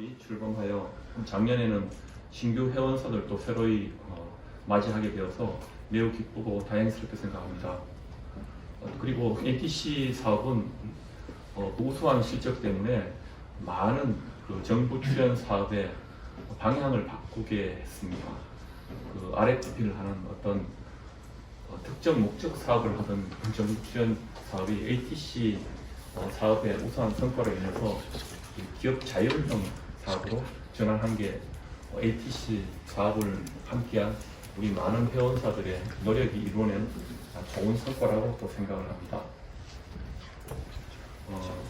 사업이 출범하여 작년에는 신규 회원사들도 새로이 어, 맞이하게 되어서 매우 기쁘고 다행스럽게 생각합니다. 어, 그리고 ATC 사업은 어, 우수한 실적 때문에 많은 그 정부 출연 사업의 방향을 바꾸게 했습니다. 그 RFP를 하는 어떤 어, 특정 목적 사업을 하던 정부 출연 사업이 ATC 어, 사업의 우수한 성과로 인해서 이 기업 자율형 사업으로 전환한 게 어, ATC 사업을 함께한 우리 많은 회원사들의 노력이 이루어낸 좋은 성과라고 또 생각을 합니다. 어,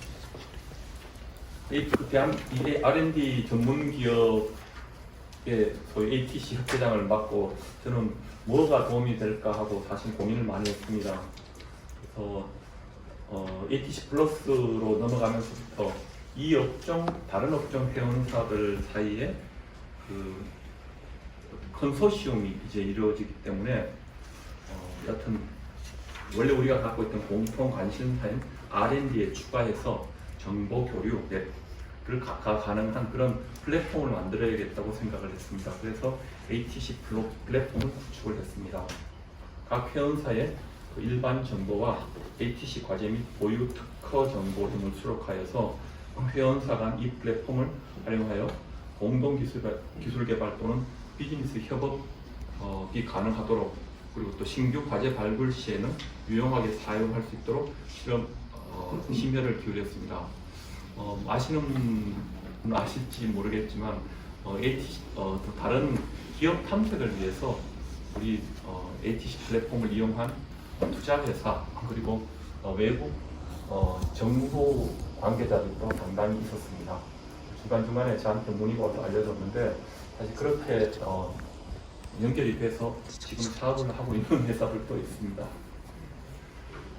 대한 이 R&D 전문 기업의 소위 ATC 협회장을 맡고 저는 뭐가 도움이 될까 하고 사실 고민을 많이 했습니다. 그래서 어, ATC 플러스로 넘어가면서부터 이 업종 다른 업종 회원사들 사이에 그 컨소시움이 이제 이루어지기 때문에 어, 여튼 원래 우리가 갖고 있던 공통 관심사인 R&D에 추가해서 정보 교류 랩을 각각 가능한 그런 플랫폼을 만들어야겠다고 생각을 했습니다. 그래서 ATC 플랫폼을 구축을 했습니다. 각 회원사의 그 일반 정보와 ATC 과제 및 보유 특허 정보 등을 수록하여서 회원사 간 이 플랫폼을 활용하여 공동 기술, 기술 개발 또는 비즈니스 협업이 가능하도록 그리고 또 신규 과제 발굴 시에는 유용하게 사용할 수 있도록 실험 어, 심혈을 기울였습니다. 어, 아시는 분은 아실지 모르겠지만 어, ATC, 어, 또 다른 기업 탐색을 위해서 우리 어, ATC 플랫폼을 이용한 투자 회사 그리고 어, 외국 어, 정보 관계자들도 상당히 있었습니다. 중간중간에 저한테 문의가 와서 알려줬는데 사실 그렇게 어, 연결이 돼서 지금 사업을 하고 있는 회사들도 있습니다.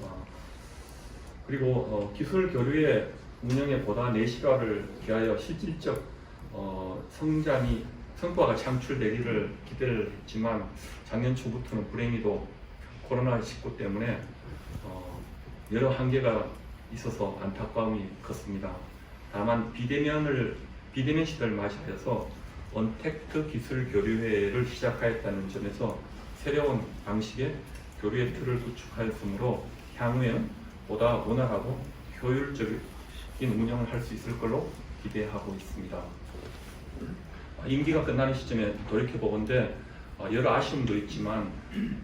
어, 그리고 어, 기술 교류의 운영에 보다 내실화를 기하여 실질적 어, 성장이 성과가 창출되기를 기대를 했지만 작년 초부터는 불행히도 코로나19 때문에 어, 여러 한계가 있어서 안타까움이 컸습니다. 다만 비대면을 비대면 시대를 맞이하여서 언택트 기술 교류회를 시작하였다는 점에서 새로운 방식의 교류의 틀을 구축하였으므로 향후에는 보다 원활하고 효율적인 운영을 할 수 있을 걸로 기대하고 있습니다. 아, 임기가 끝나는 시점에 돌이켜 보건데 어, 여러 아쉬움도 있지만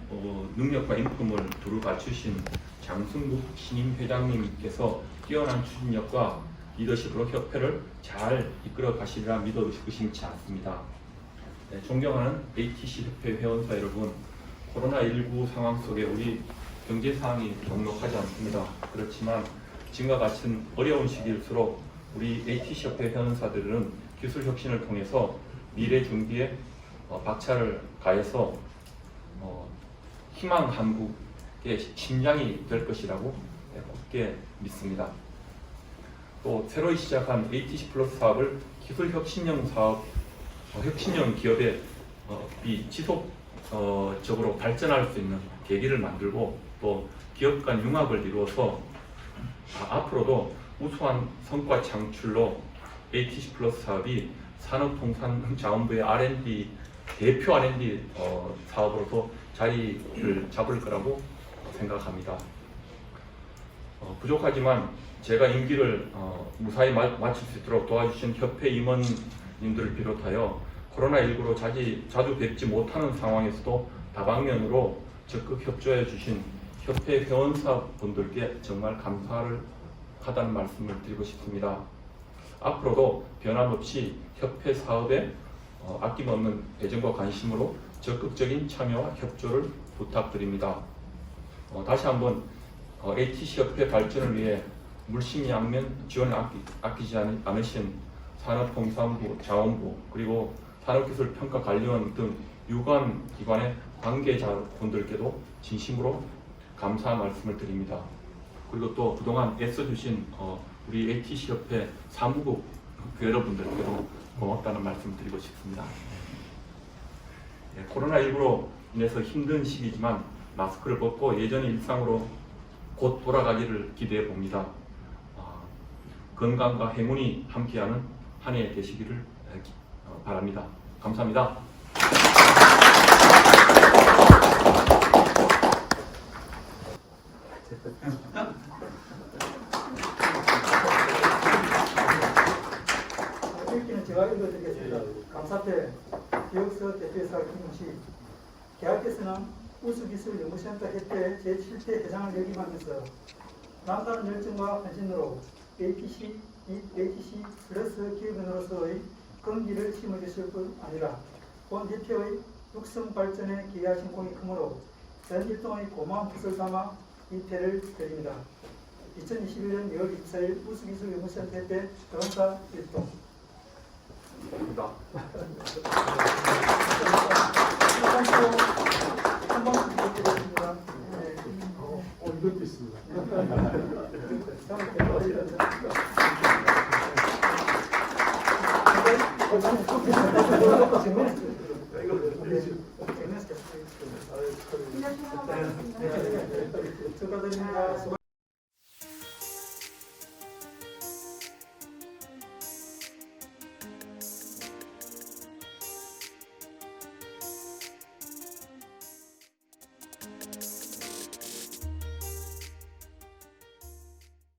어, 능력과 인품을 두루 갖추신 장승국 신임 회장님께서 뛰어난 추진력과 리더십으로 협회를 잘 이끌어 가시리라 믿어 의심치 않습니다. 네, 존경하는 ATC 협회 회원사 여러분, 코로나19 상황 속에 우리 경제 상황이 녹록하지 않습니다. 그렇지만 지금과 같은 어려운 시기일수록 우리 ATC 협회 회원사들은 기술 혁신을 통해서 미래 준비에 어, 박차를 가해서 어, 희망 한국의 심장이 될 것이라고 네, 굳게 믿습니다. 또 새로 시작한 ATC 플러스 사업을 기술 혁신형 사업, 어, 혁신형 기업의 어, 이 지속적으로 발전할 수 있는 계기를 만들고 또 기업 간 융합을 이루어서 아, 앞으로도 우수한 성과 창출로 ATC 플러스 사업이 산업통상자원부의 R&D 대표 R&D 어, 사업으로도 자리를 잡을 거라고 생각합니다. 어, 부족하지만 제가 임기를 어, 무사히 마, 마칠 수 있도록 도와주신 협회 임원님들을 비롯하여 코로나19로 자주, 자주 뵙지 못하는 상황에서도 다방면으로 적극 협조해 주신 협회 회원사 분들께 정말 감사를 하다는 말씀을 드리고 싶습니다. 앞으로도 변함없이 협회 사업에 어, 아낌없는 애정과 관심으로 적극적인 참여와 협조를 부탁드립니다. 어, 다시 한번 어, ATC 협회 발전을 위해 물심양면 지원을 아끼, 않- 않으신 산업통상부, 자원부 그리고 산업기술평가관리원 등 유관 기관의 관계자분들께도 진심으로 감사 말씀을 드립니다. 그리고 또 그동안 애써주신 어, 우리 ATC 협회 사무국 그 여러분들께도 고맙다는 말씀 드리고 싶습니다. 예, 코로나19로 인해서 힘든 시기지만 마스크를 벗고 예전의 일상으로 곧 돌아가기를 기대해 봅니다. 아, 건강과 행운이 함께하는 한 해 되시기를 어, 바랍니다. 감사합니다. 읽어드리겠습니다. 감사패 기억서 대표이사 김웅식 계약께서는 우수기술 연구센터 협회 제7대 회장을 역임하면서 남다른 열정과 헌신으로 ATC, 이 ATC 플러스 기업인으로서의根기를 심어주실 뿐 아니라 본 대표의 육성 발전에 기여하신 공이 크므로 전 일동의 고마운 뜻을 담아 이 패를 드립니다. 2021년 2월 24일 우수기술연구센터 협회 대원사 일동 감사